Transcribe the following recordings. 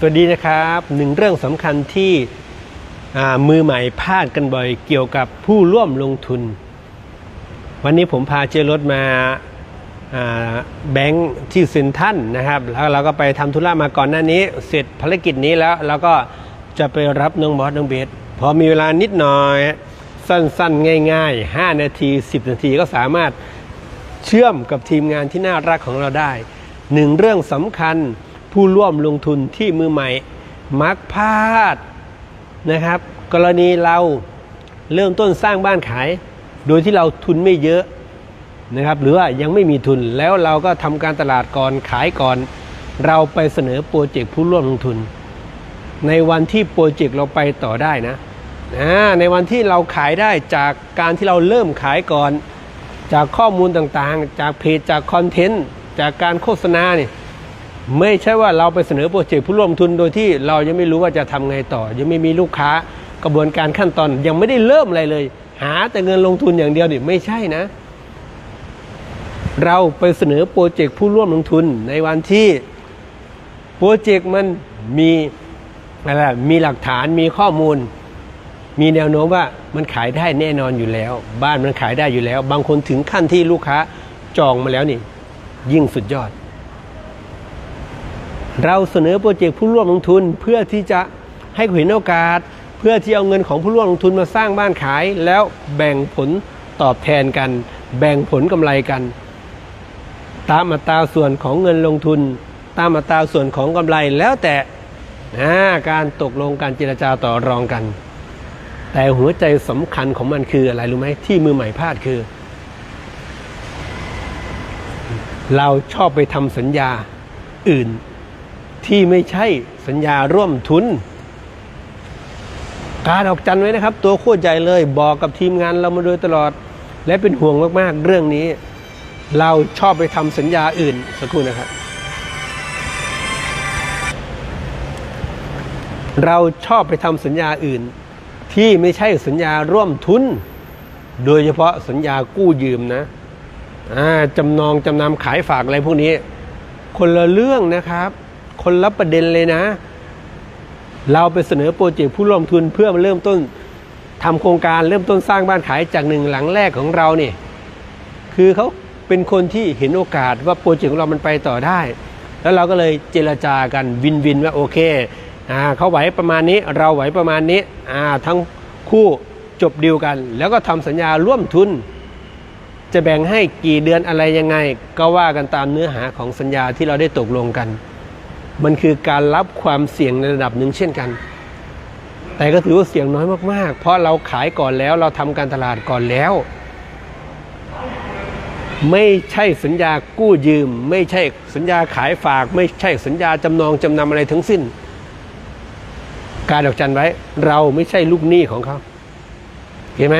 สวัสดีนะครับหนึ่งเรื่องสำคัญที่มือใหม่พลาดกันบ่อยเกี่ยวกับผู้ร่วมลงทุน วันนี้ผมพาเจรถมาแบงค์ที่เซ็นทรันนะครับ แล้วเราก็ไปทำธุระมาก่อนหน้านี้ เสร็จภารกิจนี้แล้วเราก็จะไปรับน้องบอสน้องเบสพอมีเวลานิดหน่อย สั้นๆ ง่าย ๆ 5 นาที 10 นาทีก็สามารถเชื่อมกับทีมงานที่น่ารักของเราได้หนึ่งเรื่องสำคัญ ผู้ร่วมลงทุนที่มือใหม่ มักพลาดนะครับ กรณีเราเริ่มต้นสร้างบ้านขาย โดยที่เราทุนไม่เยอะนะครับหรือว่ายังไม่มีทุนแล้วเราก็ทำการตลาดก่อนขายก่อน เราไปเสนอโปรเจกต์ผู้ร่วมลงทุน ในวันที่โปรเจกต์เราไปต่อได้นะอ่าในวันที่เราขายได้จากการที่เราเริ่มขายก่อน จากข้อมูลต่างๆ จากเพจจากคอนเทนต์จากการโฆษณาเนี่ย ไม่ใช่ว่าเราไปเสนอโปรเจกต์ผู้ร่วมทุนโดยที่เรายังไม่รู้ว่าจะทำไงต่อ ยังไม่มีลูกค้ากระบวนการขั้นตอนยังไม่ได้เริ่มอะไรเลย หาแต่เงินลงทุนอย่างเดียวนี่ไม่ใช่นะ เราไปเสนอโปรเจกต์ผู้ร่วมลงทุนในวันที่โปรเจกต์มันมีอะไรมีหลักฐานมีข้อมูล มีแนวโน้มว่ามันขายได้แน่นอนอยู่แล้ว บ้านมันขายได้อยู่แล้ว บางคนถึงขั้นที่ลูกค้าจองมาแล้วนี่ ยิ่งสุดยอด เราเสนอโปรเจกต์ผู้ร่วมลงทุนเพื่อที่จะให้เขาเห็นโอกาส เพื่อที่เอาเงินของผู้ร่วมลงทุนมาสร้างบ้านขาย แล้วแบ่งผลตอบแทนกัน แบ่งผลกำไรกัน ตามอัตราส่วนของเงินลงทุน ตามอัตราส่วนของกำไรแล้วแต่การตกลงการเจรจาต่อรองกัน แต่หัวใจสำคัญของมันคืออะไรรู้ไหมที่มือใหม่พลาดคือ เราชอบไปทำสัญญาอื่น ที่ไม่ใช่สัญญาร่วมทุน การออกจันไว้นะครับ ตัวโคตรใหญ่เลยบอกกับทีมงานเรามาโดยตลอด และเป็นห่วงมากๆเรื่องนี้ เราชอบไปทำสัญญาอื่นสักครู่นะครับ เราชอบไปทำสัญญาอื่น ที่ไม่ใช่สัญญาร่วมทุน โดยเฉพาะสัญญากู้ยืมนะจำนองจำนำขายฝากอะไรพวกนี้ คนละเรื่องนะครับ คนละประเด็นเลยนะ เราไปเสนอโปรเจกต์ผู้ร่วมทุนเพื่อมาเริ่มต้นทำโครงการเริ่มต้นสร้างบ้านขายจากหนึ่งหลังแรกของเราเนี่ยคือเขาเป็นคนที่เห็นโอกาสว่าโปรเจกต์ของเรามันไปต่อได้ แล้วเราก็เลยเจรจากันวินวินว่าโอเคอ่าเขาไหวประมาณนี้เราไหวประมาณนี้อ่าทั้งคู่จบดีลกัน แล้วก็ทำสัญญาร่วมทุน จะแบ่งให้กี่เดือนอะไรยังไง ก็ว่ากันตามเนื้อหาของสัญญาที่เราได้ตกลงกัน มันคือการรับความเสี่ยงในระดับหนึ่งเช่นกัน แต่ก็ถือว่าเสี่ยงน้อยมากๆ เพราะเราขายก่อนแล้วเราทำการตลาดก่อนแล้ว ไม่ใช่สัญญากู้ยืม ไม่ใช่สัญญาขายฝาก ไม่ใช่สัญญาจำนองจำนำอะไรทั้งสิ้น การดอกจันไว้ เราไม่ใช่ลูกหนี้ของเขาเห็นไหม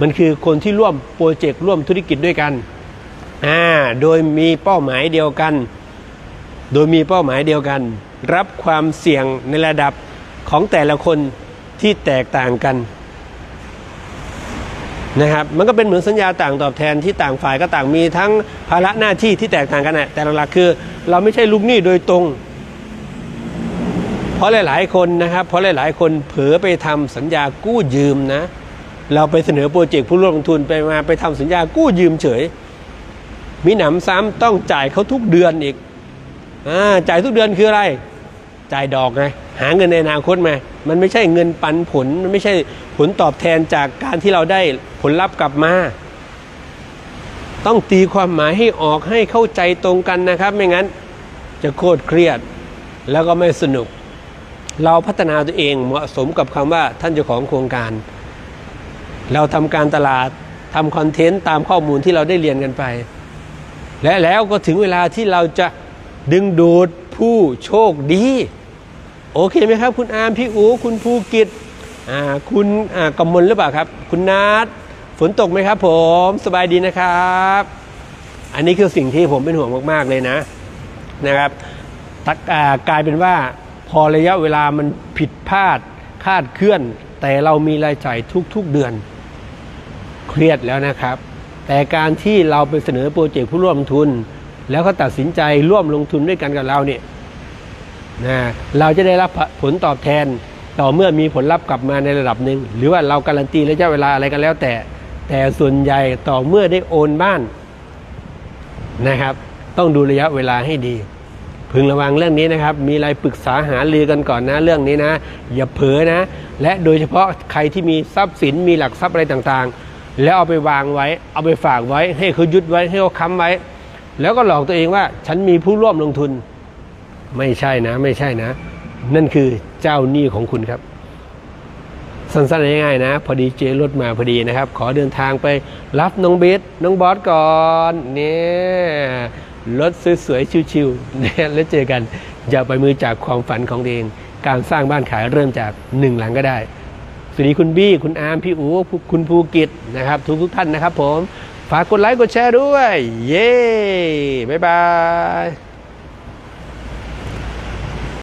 มันคือคนที่ร่วมโปรเจกต์ร่วมธุรกิจด้วยกันอ่าโดยมีเป้าหมายเดียวกัน โดยมีเป้าหมายเดียวกัน รับความเสี่ยงในระดับของแต่ละคนที่แตกต่างกันนะครับมันก็เป็นเหมือนสัญญาต่างตอบแทนที่ต่างฝ่ายก็ต่างมีทั้งภาระหน้าที่ที่แตกต่างกันนะแต่หลักๆคือ เราไม่ใช่ลูกหนี้โดยตรง เพราะหลายๆคนนะครับ เพราะหลายๆ คนเผลอไปทำสัญญากู้ยืมนะ เราไปเสนอโปรเจกต์ผู้ร่วมลงทุนไปมาไปทำสัญญากู้ยืมเฉย มีหนำซ้ำต้องจ่ายเขาทุกเดือนอีก จ่ายทุกเดือนคืออะไร จ่ายดอกไงหาเงินในอนาคตมา มันไม่ใช่เงินปันผล มันไม่ใช่ผลตอบแทนจากการที่เราได้ผลลัพธ์กลับมา ต้องตีความหมายให้ออกให้เข้าใจตรงกันนะครับ ไม่งั้นจะโคตรเครียดแล้วก็ไม่สนุก เราพัฒนาตัวเองเหมาะสมกับคำว่าท่านเจ้าของโครงการ เราทำการตลาดทำคอนเทนต์ตามข้อมูลที่เราได้เรียนกันไป และแล้วก็ถึงเวลาที่เราจะ ดึงดูดผู้โชคดี โอเคไหมครับ คุณอามพี่อูคุณภูกิจอ่าคุณอ่ากำมลหรือเปล่าครับ คุณนัทฝนตกไหมครับ ผมสบายดีนะครับ อันนี้คือสิ่งที่ผมเป็นห่วงมาก ๆ เลยนะนะครับกลายเป็นว่าพอระยะเวลามันผิดพลาดคาดเคลื่อน แต่เรามีรายจ่ายทุก ๆเดือน เครียดแล้วนะครับ แต่การที่เราไปเสนอโปรเจกต์ผู้ร่วมทุน แล้วเขาตัดสินใจร่วมลงทุนด้วยกันกับเราเนี่ยนะเราจะได้รับผลตอบแทนต่อเมื่อมีผลลัพธ์กลับมาในระดับหนึ่งหรือว่าเราการันตีระยะเวลาอะไรกันแล้วแต่ แต่ส่วนใหญ่ต่อเมื่อได้โอนบ้านนะครับ ต้องดูระยะเวลาให้ดี พึงระวังเรื่องนี้นะครับ มีอะไรปรึกษาหารือกันก่อนนะเรื่องนี้นะ อย่าเผลอนะ และโดยเฉพาะใครที่มีทรัพย์สินมีหลักทรัพย์อะไรต่างๆ แล้วเอาไปวางไว้ เอาไปฝากไว้ ให้เขายึดไว้ให้เขาค้ำไว้ แล้วก็หลอกตัวเองว่าฉันมีผู้ร่วมลงทุน ไม่ใช่นะ ไม่ใช่นะ นั่นคือเจ้าหนี้ของคุณครับ สั้นๆง่ายๆนะ พอดีเจรถมาพอดีนะครับ ขอเดินทางไปรับน้องเบสน้องบอสก่อนเนี่ยรถสวยๆชิวๆเนี่ยแล้วเจอกัน อย่าไปมือจากความฝันของตัวเอง การสร้างบ้านขายเริ่มจากหนึ่งหลังก็ได้สวัสดีคุณบี้คุณอาร์มพี่อู๋คุณภูกิจนะครับ ทุกทุกท่านนะครับผม ฝากกดไลค์กดแชร์ด้วย เย้ บ๊ายบาย